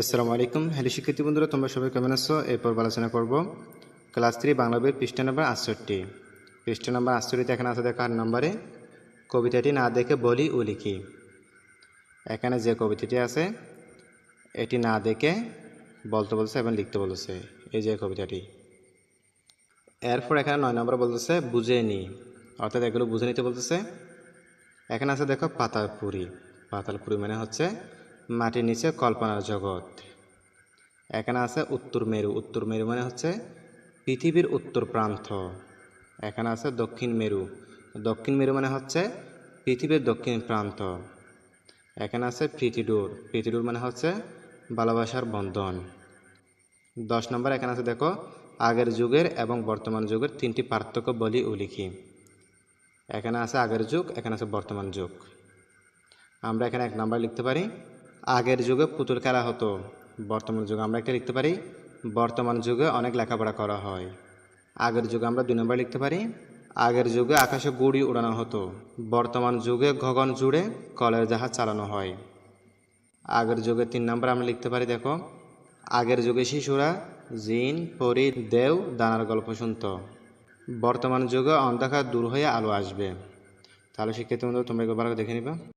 আসসালামু আলাইকুম। হ্যালো শিক্ষার্থী বন্ধুরা, তোমরা সবাই কেমন আছো? এরপর আলোচনা করব ক্লাস থ্রি বাংলা বইয়ের পৃষ্ঠা নম্বর আটষট্টি। পৃষ্ঠা নম্বর আটষট্টিতে এখানে আছে দেখো আট নম্বরে, কবিতাটি না দেখে বলি ও লিখি। এখানে যে কবিতাটি আছে, এটি না দেখে বলতে বলছে এবং লিখতে বলেছে। এই যে কবিতাটি। এরপর এখানে নয় নম্বর বলতেছে, বুঝে নি। অর্থাৎ এগুলো বুঝে নিতে বলতেছে। এখানে আছে দেখো, পাতালপুরি। পাতালপুরি মানে হচ্ছে মাটির নিচে কল্পনার জগৎ। এখানে আছে উত্তর মেরু। উত্তর মেরু মানে হচ্ছে পৃথিবীর উত্তর প্রান্ত। এখানে আছে দক্ষিণ মেরু। দক্ষিণ মেরু মানে হচ্ছে পৃথিবীর দক্ষিণ প্রান্ত। এখানে আছে প্রীতিডুর প্রীতিডুর মানে হচ্ছে ভালোবাসার বন্ধন। দশ নম্বর এখানে আছে, দেখো, আগের যুগের এবং বর্তমান যুগের তিনটি পার্থক্য বলি ও লিখি। এখানে আছে আগের যুগ, এখানে আছে বর্তমান যুগ। আমরা এখানে এক নাম্বার লিখতে পারি। আগের যুগে পুতুল খেলা হতো। বর্তমান যুগে আমরা একটা লিখতে পারি, বর্তমান যুগে অনেক লেখাপড়া করা হয়। আগের যুগে আমরা দুই নম্বর লিখতে পারি, আগের যুগে আকাশে গুড়ি উড়ানো হতো। বর্তমান যুগে গগন জুড়ে কলের জাহাজ চালানো হয়। আগের যুগে তিন নম্বর আমরা লিখতে পারি, দেখো, আগের যুগে শিশুরা জিন, পরি, দেও, দানার গল্প শুনত। বর্তমান যুগে অন্ধকার দূর হয়ে আলো আসবে। তাহলে শিক্ষিত তোমরা একবার দেখে নিবা।